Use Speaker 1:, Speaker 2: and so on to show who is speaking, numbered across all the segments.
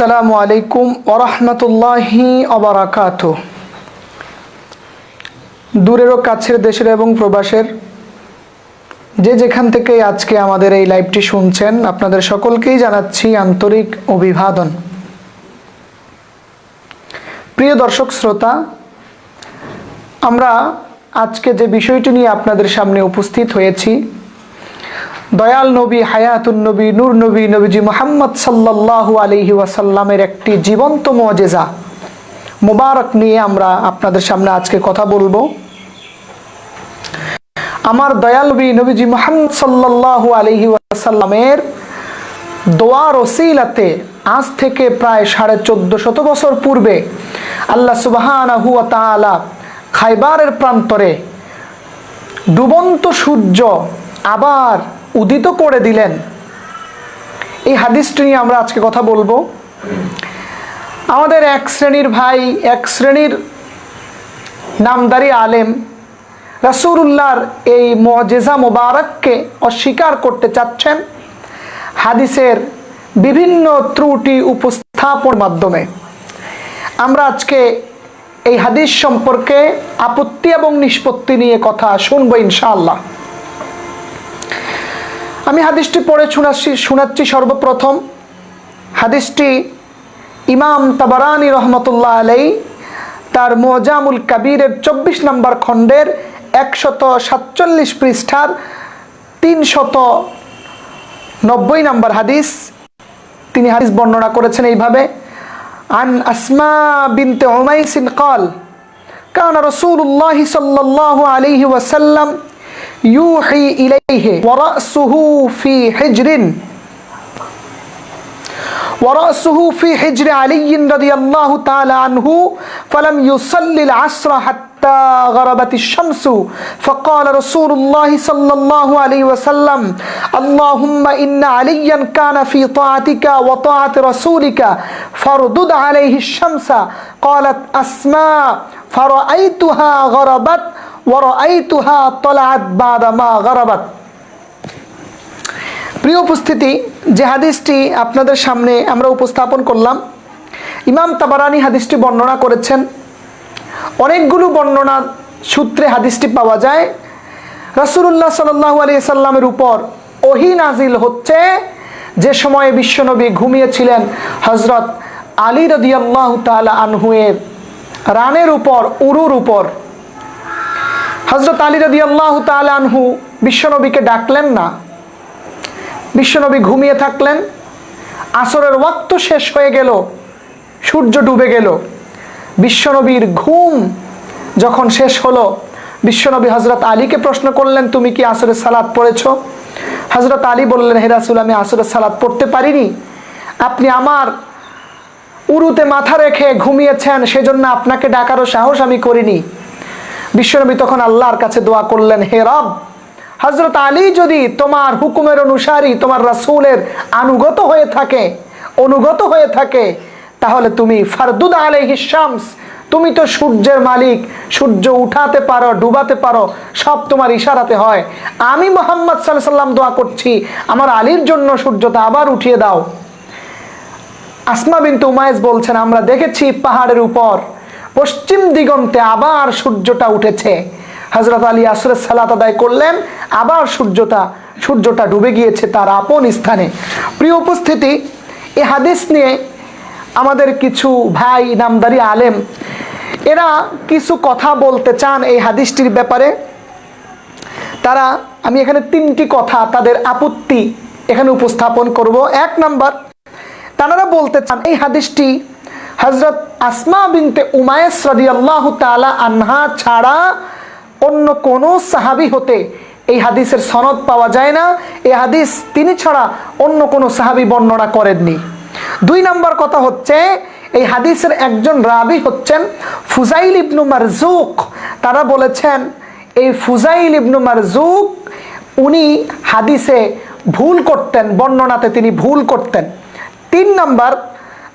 Speaker 1: আসসালামু আলাইকুম ওরহমতুল্লাহি অবরাকাত দূরেরও কাছের দেশের এবং প্রবাসের যে যেখান থেকে আজকে আমাদের এই লাইভটি শুনছেন, আপনাদের সকলকেই জানাচ্ছি আন্তরিক অভিবাদন। প্রিয় দর্শক শ্রোতা, আমরা আজকে যে বিষয়টি নিয়ে আপনাদের সামনে উপস্থিত হয়েছি দয়াল নবী, হায়াতুন নবী, নূর নবী, নবীজি মোহাম্মদ সাল্লাল্লাহু আলহি ওয়াসাল্লামের একটি জীবন্ত মজেজা। মোবারক নিয়ে আমরা আপনাদের সামনে আজকে কথা বলব। আমার দয়াল নবী, নবীজি মোহাম্মদ সাল্লাল্লাহু আলহি ওয়াসাল্লামের দোয়ার ওসিলাতে আজ থেকে প্রায় সাড়ে চোদ্দ শত বছর পূর্বে আল্লাহ তাআলা খাইবারের প্রান্তরে ডুবন্ত সূর্য আবার উদিত করে দিলেন। এই হাদিসটি নিয়ে আমরা আজকে কথা বলব। আমাদের এক শ্রেণির ভাই, এক শ্রেণির নামদারি আলেম রাসুল্লাহর এই মজেজা মোবারককে অস্বীকার করতে চাচ্ছেন হাদিসের বিভিন্ন ত্রুটি উপস্থাপন মাধ্যমে। আমরা আজকে এই হাদিস সম্পর্কে আপত্তি এবং নিষ্পত্তি নিয়ে কথা শুনব ইনশাআল্লাহ। আমি হাদিসটি পড়ে শোনাচ্ছি শোনাচ্ছি সর্বপ্রথম। হাদিসটি ইমাম তাবারানি রহমতুল্লাহ আলাই তার মোজামুল কাবিরের চব্বিশ নম্বর খণ্ডের একশত সাতচল্লিশ পৃষ্ঠার তিনশত নব্বই নম্বর হাদিস। তিনি হাদিস বর্ণনা করেছেন এইভাবে, আন আসমা বিনতে ওমাইসিন কল, কান রসুল্লাহ সাল্লাহ আলিহি ওয়াসাল্লাম يوحي إليه ورأسه في حجر. ورأسه في حجر علي رضي الله تعالى عنه فلم يصلي العصر حتى غربت الشمس. فقال رسول الله صلى الله عليه وسلم اللهم إن عليا كان في طاعتك وطاعة رسولك فاردد عليه الشمس. قالت أسماء فرأيتها غربت মা প্রিয় উপস্থিতি, যে হাদিসটি আপনাদের সামনে আমরা উপস্থাপন করলাম, ইমাম তাবারানি হাদিসটি বর্ণনা করেছেন। অনেকগুলো বর্ণনা সূত্রে হাদিসটি পাওয়া যায়। রাসুল্লাহ সাল্লাহ আলি সাল্লামের উপর ওহি নাজিল হচ্ছে যে সময়ে বিশ্বনবী ঘুমিয়েছিলেন হজরত আলী রদিয়াল্লাহ তালা আনহুয়ের রানের উপর, উরুর উপর। হজরত আলী রদি আল্লাহ আনহু বিশ্বনবীকে ডাকলেন না। বিশ্বনবী ঘুমিয়ে থাকলেন। আসরের ওয়াক্ত শেষ হয়ে গেল। সূর্য ডুবে গেল। বিশ্বনবীর ঘুম যখন শেষ হলো, বিশ্বনবী হজরত আলীকে প্রশ্ন করলেন, তুমি কি আসরের সালাদ পড়েছ? হজরত আলী বললেন হেরাসুল আমি আসরের সালাদ পড়তে পারিনি। আপনি আমার উরুতে মাথা রেখে ঘুমিয়েছেন, সেজন্য আপনাকে ডাকারও সাহস আমি করিনি। বিশ্বনবী তখন আল্লাহর কাছে দোয়া করলেন, হে রব হজরত আলী যদি তোমার হুকুমের অনুসারী, তোমার রাসুলের আনুগত হয়ে থাকে, অনুগত হয়ে থাকে, তাহলে তুমি ফারদুদ আলহি শামস, তুমি তো সূর্যের মালিক, সূর্য উঠাতে পারো, ডুবাতে পারো, সব তোমার ইশারাতে হয়। আমি মোহাম্মদ সাল্লাহ সাল্লাম দোয়া করছি, আমার আলীর জন্য সূর্যটা আবার উঠিয়ে দাও। আসমা বিন্তু উমায়েজ বলছেন, আমরা দেখেছি পাহাড়ের উপর পশ্চিম দিগন্তে আবার সূর্যটা উঠেছে। হজরত আলী আসরের সালাত আদায় করলেন, আবার সূর্যটা সূর্যটা ডুবে গিয়েছে তার আপন স্থানে। প্রিয় উপস্থিতি, এ হাদিস নিয়ে আমাদের কিছু ভাই, নামদারি আলেম, এরা কিছু কথা বলতে চান এই হাদিসটির ব্যাপারে। তারা, আমি এখানে তিনটি কথা তাদের আপত্তি এখানে উপস্থাপন করব। এক নাম্বার, তারা বলতে চান, এই হাদিসটি হজরত আসমা বিনতে উমায়েস রদি আল্লাহ তালা আনহা ছাড়া অন্য কোনো সাহাবি হতে এই হাদিসের সনদ পাওয়া যায় না। এই হাদিস তিনি ছাড়া অন্য কোনো সাহাবি বর্ণনা করেননি। দুই নম্বর কথা হচ্ছে, এই হাদিসের একজন রাবি হচ্ছেন ফুজাইল ইবনু মারজুক তারা বলেছেন, এই ফুজাইল ইবনু মারজুক উনি হাদিসে ভুল করতেন, বর্ণনাতে তিনি ভুল করতেন। তিন নম্বর,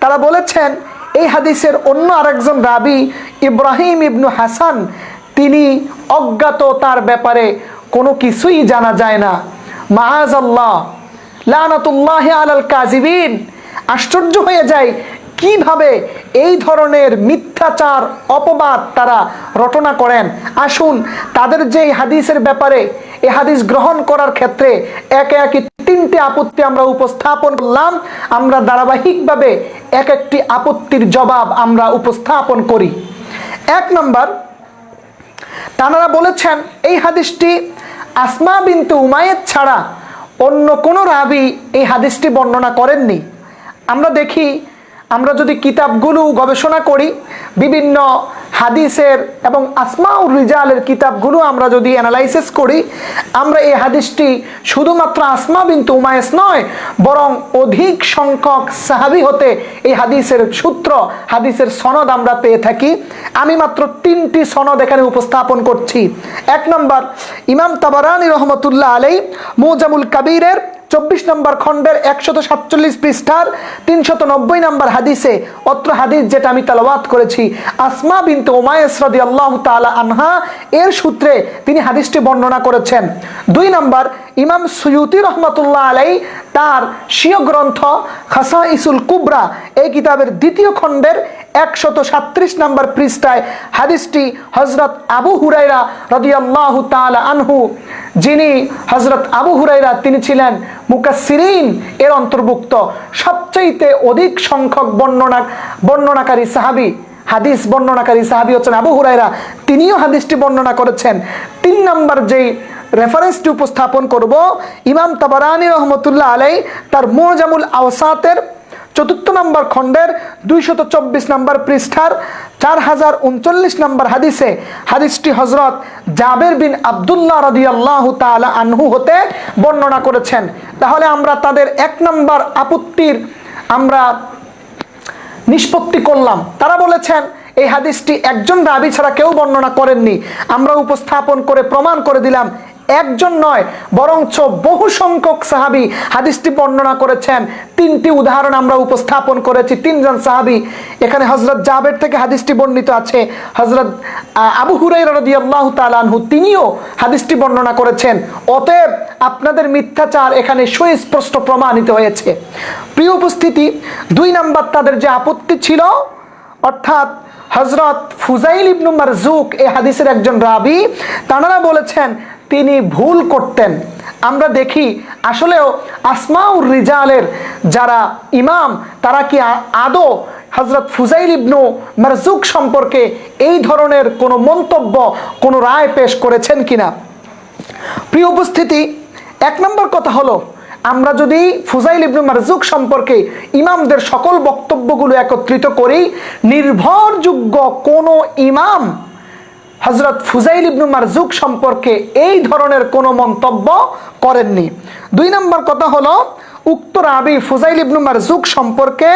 Speaker 1: তারা বলেছেন এই হাদিসের অন্য আরেকজন রাবি, ইব্রাহিম ইবনু হাসান, তিনি অজ্ঞাত তার ব্যাপারে কোনো কিছুই জানা যায় না। মাহাজ আল্লাহ, লানাতুল্লাহ আলাল কাজিবিন আশ্চর্য হয়ে যায় কীভাবে এই ধরনের মিথ্যাচার, অপবাদ তারা রটনা করেন। আসুন, তাদের যে হাদিসের ব্যাপারে এই হাদিস গ্রহণ করার ক্ষেত্রে একে একে তিনটে আপত্তি আমরা উপস্থাপন করলাম। আমরা ধারাবাহিকভাবে এক একটি আপত্তির জবাব আমরা উপস্থাপন করি। এক নম্বর, তানারা বলেছেন, এই হাদিসটি আসমা বিন্তু উমায়েত ছাড়া অন্য কোনো রাবি এই হাদিসটি বর্ণনা করেননি। আমরা দেখি আমরা যদি কিতাবগুলো গবেষণা করি, বিভিন্ন হাদিসের এবং আসমাউর রিজালের কিতাবগুলো আমরা যদি অ্যানালাইসিস করি, আমরা এই হাদিসটি শুধুমাত্র আসমা বিন্তু উমায়েস নয়, বরং অধিক সংখ্যক সাহাবি হতে এই হাদিসের সূত্র, হাদিসের সনদ আমরা পেয়ে থাকি। আমি মাত্র তিনটি সনদ এখানে উপস্থাপন করছি। এক নম্বর, ইমাম তাবারানি রহমতুল্লাহ আলাই মুজামুল কাবিরের চব্বিশ নম্বর খণ্ডের একশত সাতচল্লিশ পৃষ্ঠার তিনশত নব্বই নম্বর হাদিসে অত্র হাদিস যেটা আমি তালাবাত করেছি। আসমা বিনতে ওমায়েস রদি আল্লাহ তালা আনহা এর সূত্রে তিনি হাদিসটি বর্ণনা করেছেন। দুই নম্বর, ইমাম সুয়ুতি রহমতুল্লাহ আলাই তার স্বীয় গ্রন্থ খাসা ইসুল কুবরা এই কিতাবের দ্বিতীয় খণ্ডের একশত সাত্রিশ নম্বর পৃষ্ঠায় হাদিসটি হজরত আবু হুরাইরা রদিয়াল্লাহু তাআলা আনহু যিনি হজরত আবু হুরাইরা তিনি ছিলেন মুকাসসিরিন এর অন্তর্ভুক্ত। সবচাইতে অধিক সংখ্যক বর্ণনা বর্ণনাকারী সাহাবি, হাদিস বর্ণনাকারী সাহাবি হচ্ছেন আবু হুরাইরা তিনিও হাদিসটি বর্ণনা করেছেন। তিন নম্বর যেই রেফারেন্সটি উপস্থাপন করব, ইমাম তাবারানি রহমতুল্লাহ আলাই তার মোজামুল আওসাতের চতুর্থ নম্বর খণ্ডের দুইশত চব্বিশ নম্বর পৃষ্ঠার চার হাজার উনচল্লিশ নম্বর হাদিসে হাদিসটি হজরত জাবের বিন আবদুল্লাহ রদি আল্লাহ আনহু হতে বর্ণনা করেছেন। তাহলে আমরা তাদের এক নম্বর আপত্তির আমরা নিষ্পত্তি করলাম। তারা বলেছেন, এই হাদিসটি একজন রাবি ছাড়া কেউ বর্ণনা করেননি। আমরা উপস্থাপন করে প্রমাণ করে দিলাম একজন নয়, বরঞ্চ বহু সংখ্যক সাহাবি হাদিসটি বর্ণনা করেছেন। তিনটি উদাহরণ আমরা উপস্থাপন করেছি, তিনজন সাহাবি। এখানে হজরত জাবের থেকে হাদিসটি বর্ণিত আছে। হজরত আবু হুরাই রদি আল্লাহ তালানহু তিনিও হাদিসটি বর্ণনা করেছেন। অতএব আপনাদের মিথ্যাচার এখানে সুস্পষ্ট প্রমাণিত হয়েছে। প্রিয় উপস্থিতি, দুই নাম্বার তাদের যে আপত্তি ছিল, অর্থাৎ হজরত ফুজাইল ইবনু মারজুক এ হাদিসের একজন রাবি, তাঁরা বলেছেন তিনি ভুল করতেন। আমরা দেখি, আসলেও আসমাউর রিজালের যারা ইমাম, তারা কি আদৌ হজরত ফুজাইল ইবনু মারজুক সম্পর্কে এই ধরনের কোনো মন্তব্য, কোনো রায় পেশ করেছেন কিনা? প্রিয় উপস্থিতি, এক নম্বর কথা হলো, আমরা যদি ফুজাইল ইবনু মারজুক সম্পর্কে ইমামদের সকল বক্তব্যগুলো একত্রিত করি, নির্ভরযোগ্য কোনো ইমাম হজরত ফুজাইল ইবনু মারজুক সম্পর্কে এই ধরনের কোনো মন্তব্য করেননি। দুই নম্বর কথা হলো, উক্ত রাবি ফুজাইল ইবনু মারজুক সম্পর্কে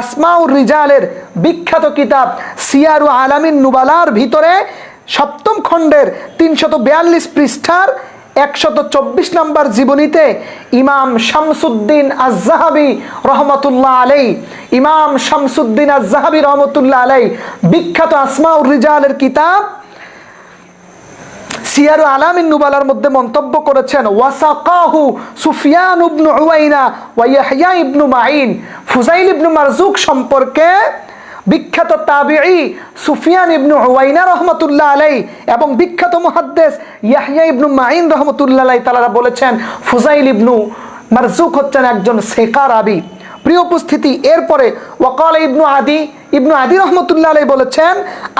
Speaker 1: আসমাউর রিজালের বিখ্যাত কিতাব সিয়ারু আলামিন নুবালার ভিতরে সপ্তম খণ্ডের তিনশত বিয়াল্লিশ পৃষ্ঠার একশত চব্বিশ নম্বর জীবনীতে ইমাম শামসুদ্দিন আজাহাবি রহমতুল্লাহ আলাই ইমাম শামসুদ্দিন আজাহাবি রহমতুল্লাহ আলাই বিখ্যাত আসমাউর রিজালের কিতাব সিয়ারু আলামিন নুবালার মধ্যে মন্তব্য করেছেন, ওয়াসাকাহু সুফিয়ান ইবনু উয়াইনা ওয়া ইয়াহইয়া ইবনু মাইন ফুজাইল ইবনু মারজুক সম্পর্কে বিখ্যাত তাবিঈ সুফিয়ান ইবনু উয়াইনা রহমতুল্লাহ আলাই এবং বিখ্যাত মুহাদ্দিস ইয়াহইয়া ইবনু মাইন রহমতুল্লাহ আলাই তারা বলেছেন, ফুজাইল ইবনু মারজুক হচ্ছেন একজন সেকা রাবি প্রিয় উপস্থিতি, এরপরে ওয়াকাল ইবনু আদি ইবনু আদি রহমতুল্লাহ আলাই বলেছেন,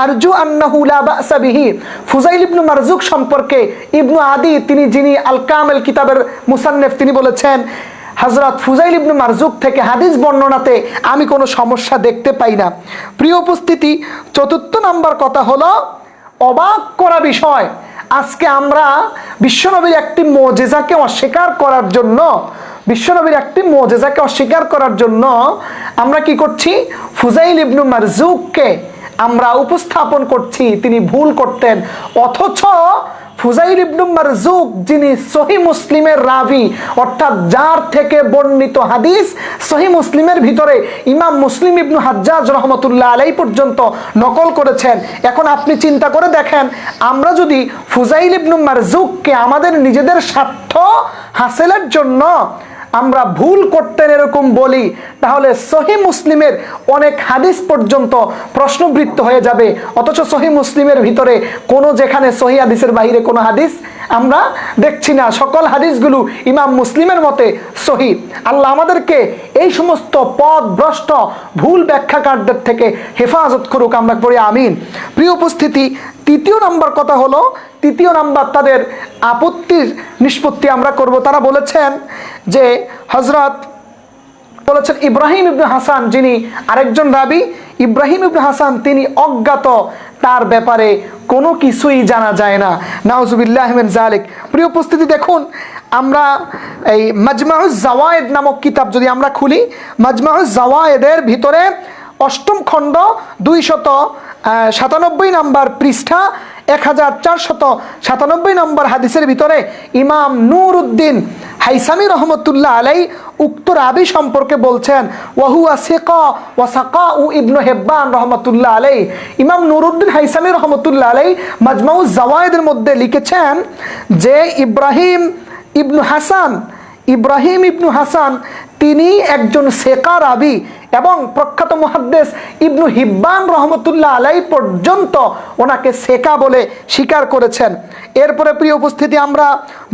Speaker 1: আরজু আন্নাহু লা বাসা ফুজাইল ইবনু মারজুক সম্পর্কে ইবনু আদি, তিনি যিনি আল কামেল কিতাবের মুসান্নেফ, তিনি বলেছেন হজরত ফুজাইল ইবনু মারজুক থেকে হাদিস বর্ণনাতে আমি কোনো সমস্যা দেখতে পাই না। প্রিয় উপস্থিতি, চতুর্থ নাম্বার কথা হলো, অবাক করা বিষয়। আজকে আমরা বিশ্বনবীর একটি মজেজাকে অস্বীকার করার জন্য বিশ্বনবীর একটি মজেজাকে অস্বীকার করার জন্য আমরা কি করছি? ফুজাইল ইবনু মারজুককে আমরা উপস্থাপন করছি। তিনি ভুল করতেন। অথচ ফুজাইল ইবনু মারজুক যিনি সহি মুসলিমের রাভি অর্থাৎ যার থেকে বর্ণিত হাদিস, সহি মুসলিমের ভিতরে ইমাম মুসলিম ইবনু হাজ্জাজ রহমতুল্লাহ আলাই পর্যন্ত নকল করেছেন। এখন আপনি চিন্তা করে দেখেন, আমরা যদি ফুজাইল ইবনু মারজুককে আমাদের নিজেদের স্বার্থ হাসেলের জন্য আমরা ভুল করতেন এরকম বলি, তাহলে সহি মুসলিমের অনেক হাদিস পর্যন্ত প্রশ্নবৃত্ত হয়ে যাবে। অথচ সহি মুসলিমের ভিতরে কোনো যেখানে সহি হাদিসের বাহিরে কোনো হাদিস আমরা দেখছি না। সকল হাদিসগুলো ইমাম মুসলিমের মতে সহি। আল্লাহ আমাদেরকে এই সমস্ত পদ ভ্রষ্ট ভুল ব্যাখ্যাকারদের থেকে হেফাজত করুক আমরা পড়ি, আমিন। প্রিয় উপস্থিতি, তৃতীয় নাম্বার কথা হলো, তৃতীয় নাম্বার তাদের আপত্তির নিষ্পত্তি আমরা করব। তারা বলেছেন যে হজরত বলেছেন ইব্রাহিম ইবনে হাসান যিনি আরেকজন রাবি, ইব্রাহিম ইবনে হাসান তিনি অজ্ঞাত, তার ব্যাপারে কোনো কিছুই জানা যায় না। নাউজুবিল্লাহমেন জালিক প্রিয় উপস্থিতি দেখুন, আমরা এই মজমাহুজ জাওয়ায়েদ নামক কিতাব যদি আমরা খুলি মজমাহুজ জাওয়ায়েদের ভিতরে অষ্টম খণ্ড দুইশত সাতানব্বই নাম্বার পৃষ্ঠা এক হাজার চারশত সাতানব্বই নম্বর হাদিসের ভিতরে ইমাম নূর উদ্দিন হাইসামি রহমতুল্লাহ আলাই উক্ত রাবি সম্পর্কে বলছেন, ওয়াহুয়া সেকা ওয়াসাকা উ ইবনু হেব্বান রহমতুল্লাহ আলাই। ইমাম নুরুদ্দিন হাইসামি রহমতুল্লাহ আলাই মাজমাউজ জাওয়ায়েদের মধ্যে লিখেছেন যে ইব্রাহিম ইবনু হাসান, ইব্রাহিম ইবনু হাসান তিনি একজন সেকা রাবি। এবং প্রখ্যাত মুহাদ্দেস ইবনু হিব্বান রহমতুল্লাহ আলাই পর্যন্ত ওনাকে সেকা বলে স্বীকার করেছেন। এরপরে প্রিয় উপস্থিতি, আমরা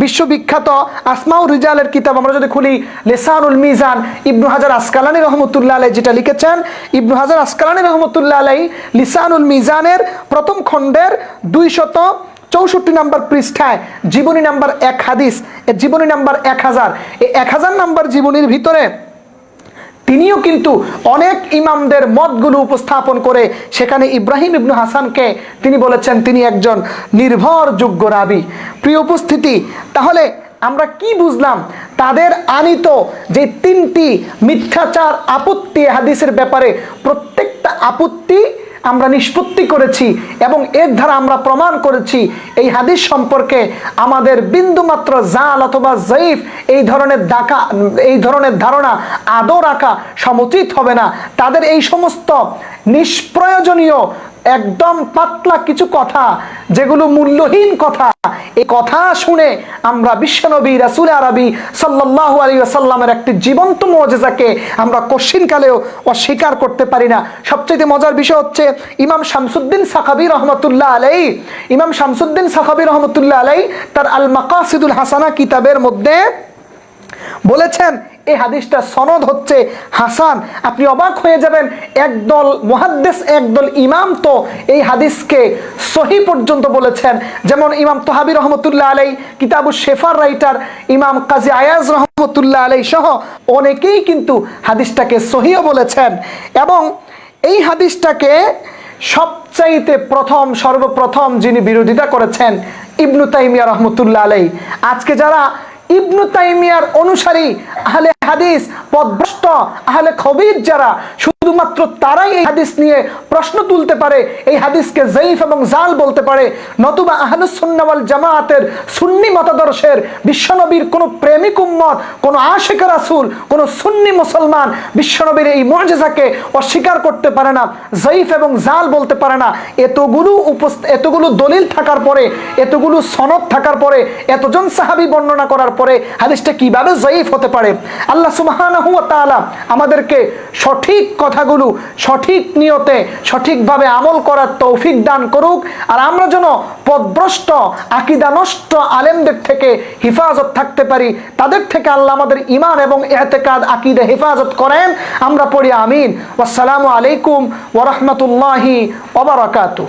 Speaker 1: বিশ্ববিখ্যাত আসমাউ রিজালের কিতাব আমরা যদি খুলি, লেসানুল মিজান ইবনু হাজার আসকালানি রহমতুল্লাহ আলাই যেটা লিখেছেন, ইবনু হাজার আসকালানি রহমতুল্লাহ আলাই লিসানুল মিজানের প্রথম খণ্ডের দুইশত চৌষট্টি নাম্বার পৃষ্ঠায় জীবনী নাম্বার এক হাদিস জীবনী নাম্বার এক হাজার। এই এক হাজার নাম্বার জীবনীর ভিতরে তিনিও কিন্তু অনেক ইমামদের মতগুলো উপস্থাপন করে সেখানে ইব্রাহিম ইবনু হাসানকে তিনি বলেছেন তিনি একজন নির্ভরযোগ্য রাবি। প্রিয় উপস্থিতি, তাহলে আমরা কি বুঝলাম? তাদের আনিত যে তিনটি মিথ্যাচার, আপত্তি হাদিসের ব্যাপারে প্রত্যেকটা আপত্তি আমরা নিষ্পত্তি করেছি এবং এর দ্বারা আমরা প্রমাণ করেছি এই হাদিস সম্পর্কে আমাদের বিন্দুমাত্র জাল অথবা জয়ীফ এই ধরনের ডাকা, এই ধরনের ধারণা আদৌ রাখা সমুচিত হবে না। তাদের এই সমস্ত নিষ্প্রয়োজনীয় একদম পাতলা কিছু কথা যেগুলো মূল্যহীন কথা। এই কথা শুনে আমরা বিশ্বনবী রাসুল আরবি সাল্লাহ আলী আসাল্লামের একটি জীবন্ত মজেজাকে আমরা কশিনকালেও অস্বীকার করতে পারি না। সবচেয়ে মজার বিষয় হচ্ছে ইমাম শামসুদ্দিন সাকাবি রহমতুল্লাহ আলাই ইমাম শামসুদ্দিন সাকাবি রহমতুল্লাহ আলাই তার আল মাকাসিদুল হাসানা কিতাবের মধ্যে বলেছেন এই হাদিসটা সনদ হচ্ছে হাসান। আপনি অবাক হয়ে যাবেন, একদল মহাদ্দেশ একদল ইমাম তো এই হাদিসকে সহি পর্যন্ত বলেছেন। যেমন ইমাম তোহাবি রহমতুল্লাহ আলাই কিতাবু শেফার রাইটার ইমাম কাজী আয়াজ রহমতুল্লাহ আলাই সহ অনেকেই কিন্তু হাদিসটাকে সহিও বলেছেন। এবং এই হাদিসটাকে সবচাইতে প্রথম, সর্বপ্রথম যিনি বিরোধিতা করেছেন, ইবনু তাইমিয়া রহমতুল্লাহ আলাই আজকে যারা ইবনু তাইমিয়ার অনুসারী আহলে হাদিস পদভ্রষ্ট আহলে খবির যারা শুধুমাত্র তারাই এই হাদিস নিয়ে প্রশ্ন তুলতে পারে, এই হাদিসকে জয়ীফ এবং জাল বলতে পারে। নতুবা আহলুসুন্নাওয়াল জামায়াতের সুন্নি মতাদর্শের বিশ্বনবীর কোনো প্রেমিক উম্মত, কোনো আশেখ রাসুল, কোনো সুন্নি মুসলমান বিশ্বনবীর এই মর্যাদাকে অস্বীকার করতে পারে না, জয়ীফ এবং জাল বলতে পারে না। এতগুলো এতগুলো দলিল থাকার পরে, এতগুলো সনদ থাকার পরে, এতজন সাহাবি বর্ণনা করার পরে হাদিসটা কীভাবে জয়ীফ হতে পারে? আল্লাহ তাআলা আমাদেরকে সঠিক কথাগুলো সঠিক নিয়তে, সঠিকভাবে আমল করার তৌফিক দান করুক। আর আমরা যেন পদভ্রষ্ট আকিদা নষ্ট আলেমদের থেকে হেফাজত থাকতে পারি, তাদের থেকে আল্লাহ আমাদের ইমান এবং এতেকাদ আকিদে হেফাজত করেন। আমরা পড়ি আমিন। আসসালামু আলাইকুম ওরহমতুল্লাহি ওবরাকাতু